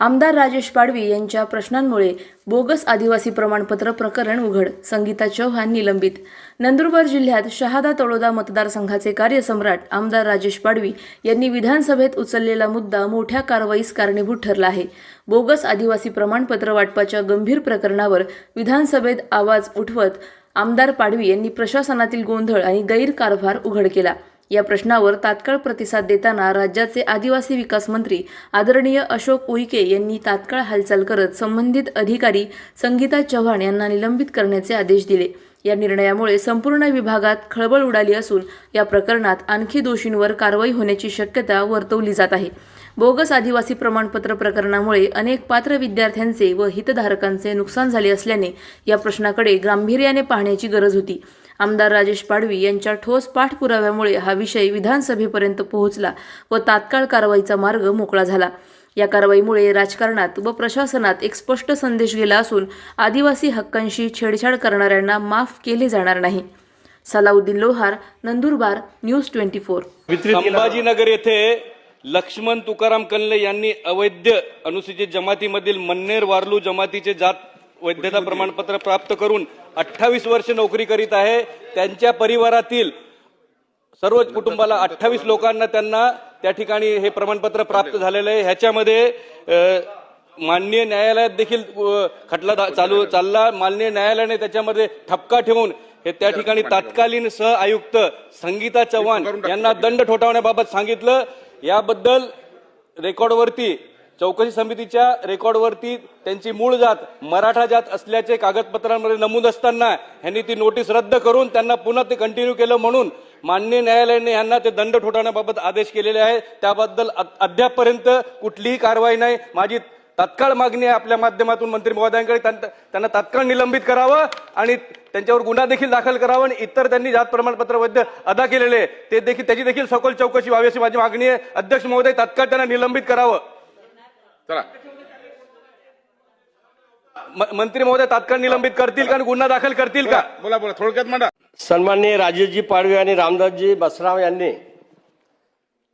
आमदार राजेश पाडवी यांच्या प्रश्नांमुळे बोगस आदिवासी प्रमाणपत्र प्रकरण उघड संगीता चव्हाण निलंबित. नंदुरबार जिल्ह्यात शहादा तळोदा मतदारसंघाचे कार्यसम्राट आमदार राजेश पाडवी यांनी विधानसभेत उचललेला मुद्दा मोठ्या कारवाईस कारणीभूत ठरला आहे. बोगस आदिवासी प्रमाणपत्र वाटपाच्या गंभीर प्रकरणावर विधानसभेत आवाज उठवत आमदार पाडवी यांनी प्रशासनातील गोंधळ आणि गैरकारभार उघड केला. या प्रश्नावर तात्काळ प्रतिसाद देताना राज्याचे आदिवासी विकास मंत्री आदरणीय अशोक उईके यांनी तात्काळ हालचाल करत संबंधित अधिकारी संगीता चव्हाण यांना निलंबित करण्याचे आदेश दिले. या निर्णयामुळे संपूर्ण विभागात खळबळ उडाली असून या प्रकरणात आणखी दोषींवर कारवाई होण्याची शक्यता वर्तवली जात आहे. बोगस आदिवासी प्रमाणपत्र प्रकरणामुळे अनेक पात्र विद्यार्थ्यांचे व हितधारकांचे नुकसान झाले असल्याने या प्रश्नाकडे गांभीर्याने पाहण्याची गरज होती. आमदार राजेश पाडवी यांच्या ठोस पाठपुराव्यामुळे हा विषय विधानसभेपर्यंत पोहोचला व तात्काळ कारवाईचा मार्ग मोकळा झाला. या कारवाईमुळे राजकारणात व प्रशासनात एक स्पष्ट संदेश गेला असून आदिवासी हक्कांशी छेडछाड करणाऱ्यांना माफ केले जाणार नाही. Salauddin Lohar Nandurbar news twenty four. Sambhajinagar येथे लक्ष्मण तुकाराम कल्ले यांनी अवैध अनुसूचित जमातीमधील मन्नेर वारलू जमातीचे जात वैधता प्रमाणपत्र प्राप्त करून अठ्ठावीस वर्ष नोकरी करीत आहे. त्यांच्या परिवारातील सर्व कुटुंबाला अठ्ठावीस लोकांना त्यांना त्या ठिकाणी हे प्रमाणपत्र प्राप्त झालेलं आहे. ह्याच्यामध्ये माननीय न्यायालयात देखील खटला चालू चालला. माननीय न्यायालयाने त्याच्यामध्ये ठपका ठेवून हे त्या ठिकाणी तात्कालीन सह आयुक्त संगीता चव्हाण यांना दंड ठोठावण्याबाबत सांगितलं. याबद्दल रेकॉर्डवरती चौकशी समितीच्या रेकॉर्डवरती त्यांची मूळ जात मराठा जात असल्याचे कागदपत्रांमध्ये नमूद असताना यांनी ती नोटीस रद्द करून त्यांना पुन्हा ते कंटिन्यू केलं म्हणून माननीय न्यायालयाने यांना ते दंड ठोठावण्याबाबत आदेश केलेले आहे त्याबद्दल अद्यापपर्यंत कुठलीही कारवाई नाही. माझी तात्काळ मागणी आहे आपल्या माध्यमातून मंत्री महोदयांकडे त्यां- त्यांना तात्काळ निलंबित करावं आणि त्यांच्यावर गुन्हा देखील दाखल करावा आणि इतर त्यांनी जात प्रमाणपत्र वैध अदा केलेले आहे, ते देखील त्याची देखील सखोल चौकशी व्हावी अशी माझी मागणी आहे. अध्यक्ष महोदय तात्काळ त्यांना निलंबित करावं. चला. म- मंत्री महोदय तात्काळ निलंबित करतील का आणि गुन्हा दाखल करतील का? बोला बोला. थोडक्यात म्हणा. सन्माननीय राजेशजी पाडवे आणि रामदासजी बसराव यांनी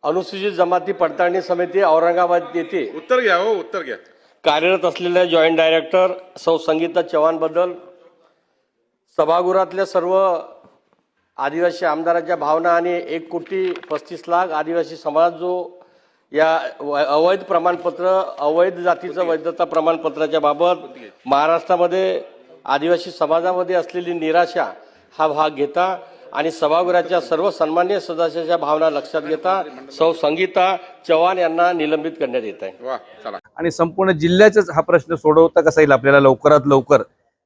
अनुसूचित जमाती पडताळणी समिती औरंगाबाद येथे उत्तर घ्या हो उत्तर घ्या. कार्यरत असलेल्या जॉईंट डायरेक्टर सौ संगीता चव्हाणबद्दल सभागृहातल्या सर्व आदिवासी आमदारांच्या भावना आणि एक कोटी पस्तीस लाख आदिवासी समाज जो या अवैध प्रमाणपत्र अवैध जातीचं वैधता प्रमाणपत्राच्या बाबत महाराष्ट्रामध्ये आदिवासी समाजामध्ये असलेली निराशा हा भाग घेता आणि सभागृहाच्या सर्व सन्मान्य सदस्याच्या भावना लक्षात घेता सौ संगीता चव्हाण यांना निलंबित करण्यात येत आहे. आणि संपूर्ण जिल्ह्याचाच हा प्रश्न सोडवता कसा येईल आपल्याला लवकरात लवकर?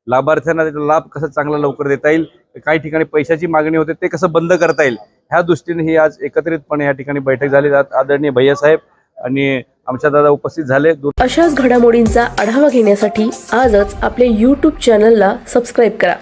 लाभार्थ्यांना त्याचा लाभ कसा चांगला लवकर देता येईल? काही ठिकाणी पैशाची मागणी होते ते कसं बंद करता येईल? ह्या दृष्टीने ही आज एकत्रितपणे या ठिकाणी बैठक झाली. जात आदरणीय भैयासाहेब आणि आमच्या दादा उपस्थित झाले. अशाच घडामोडींचा आढावा घेण्यासाठी आजच आपल्या यूट्यूब चॅनलला सबस्क्राईब करा.